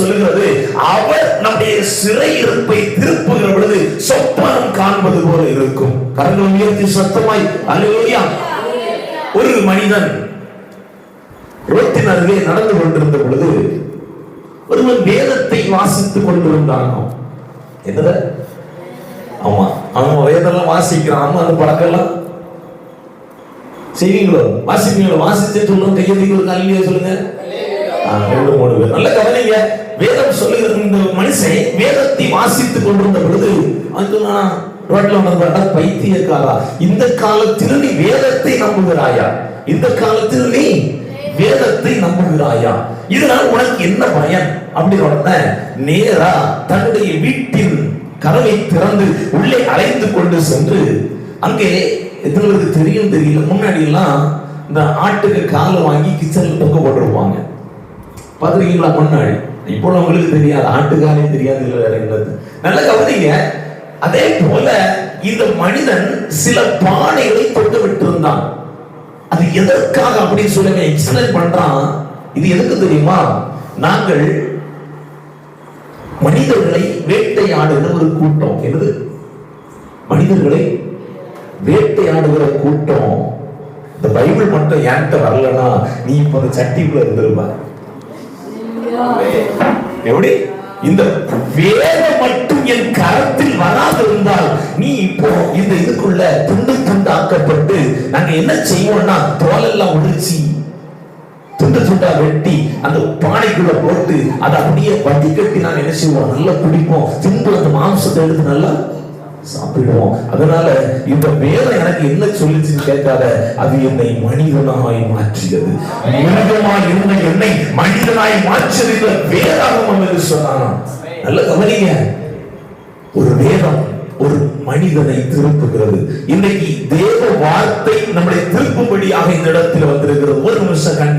சொல்லுகிறது. அவர் நம்முடைய சிறையிருப்பை திருப்புகிற பொழுது சொப்பனம் காண்பது போல இருக்கும். கரங்கள் உயர்த்தி சத்தமாய் அலுவலியா ஒரு மனிதன் ரோட்டின் அருகே நடந்து கொண்டிருந்த பொழுது ஒருவன் வேதத்தை வாசித்துக் கொண்டிருந்தானோ என்னத? ஆமா அவன் வேதெல்லாம் வாசிக்கிறான். ஆமா அந்த பழக்கெல்லாம் செய்வீங்களோ? வாசிப்பீங்களோ? வாசிச்சு சொல்லுங்க கையெழுதிகளுக்கு அல்லையா சொல்லுங்க. ரெண்டு மூணு பேர். நல்ல கவனிங்க வேதம் சொல்லுகிற இந்த மனுஷன் வேதத்தை வாசித்துக் கொண்டிருந்த பொழுது அவன் ரோட்ல வந்தா பைத்தியக்காரா. இந்த காலத்தில் நீ வேதத்தை நம்புகிறாயா? இந்த காலத்தில் நீ வேதத்தை நம்புகிறாயா? இதனால் உனக்கு என்ன பயன்? அப்படின்னு உடனே நேரா தன்னுடைய வீட்டின் கதவை திறந்து உள்ளே அழைத்து கொண்டு சென்று அங்கே எத்தனை தெரியும் தெரியல. முன்னாடி எல்லாம் இந்த ஆட்டுக்கு காலை வாங்கி கிச்சன்ல தொங்க போட்டுருப்பாங்க. பார்த்துருக்கீங்களா முன்னாடி. இப்போ உங்களுக்கு தெரியாது ஆட்டுக்காலே தெரியாது இல்லை வேற என்னது நல்ல கவனிங்க அதே போல இந்த மனிதன் சில பானைகளை தொட்டு விட்டிருந்தான் அது எதற்காக அப்படின்னு சொல்லி எக்ஸ்பிளைன் பண்றான். இது எதுக்கு தெரியுமா? நாங்கள் மனிதர்களை வேட்டையாடுகிற ஒரு கூட்டம். என்னது? மனிதர்களை வேட்டையாடுகிற கூட்டம். இந்த பைபிள் மட்டும் என்கிட்ட வரலனா நீ இப்ப அந்த சட்டிக்குள்ள இருந்திருப்ப எப்படி இந்த வேதம் மட்டும் என் கரத்தில் வராது இருந்தால் நீ இப்போ இந்த இதுக்குள்ள துண்டு துண்டாக்கப்பட்டு நாங்க என்ன செய்வோம்னா தோலெல்லாம் உரிச்சி துண்டு துண்டா வெட்டி அந்த பானைக்குள்ள போட்டு அதை அப்படியே வட்டி கட்டி நாங்க என்ன செய்வோம்? நல்லா குடிப்போம். தின்பு அந்த மாம்சத்தை எடுத்து நல்லா சாப்பிடுவோம். அதனால இந்த வேதம் எனக்கு என்ன சொல்லிச்சுன்னு கேட்காத அது என்னை மனிதனாய் மாற்றியது. மிருகமாய் இருந்த என்னை மனிதனாய் மாற்றியது. இந்த வேதாகமம் என்று சொன்னானா நல்ல கவனிங்க. ஒரு வேதம் ஒரு மனிதனை திருப்புகிறது. இன்னைக்கு தேவ வார்த்தை நம்முடைய திருப்பும்படியாக இந்த இடத்தில் வந்திருக்கிறது ஒரு நிமிஷம் கண்கள்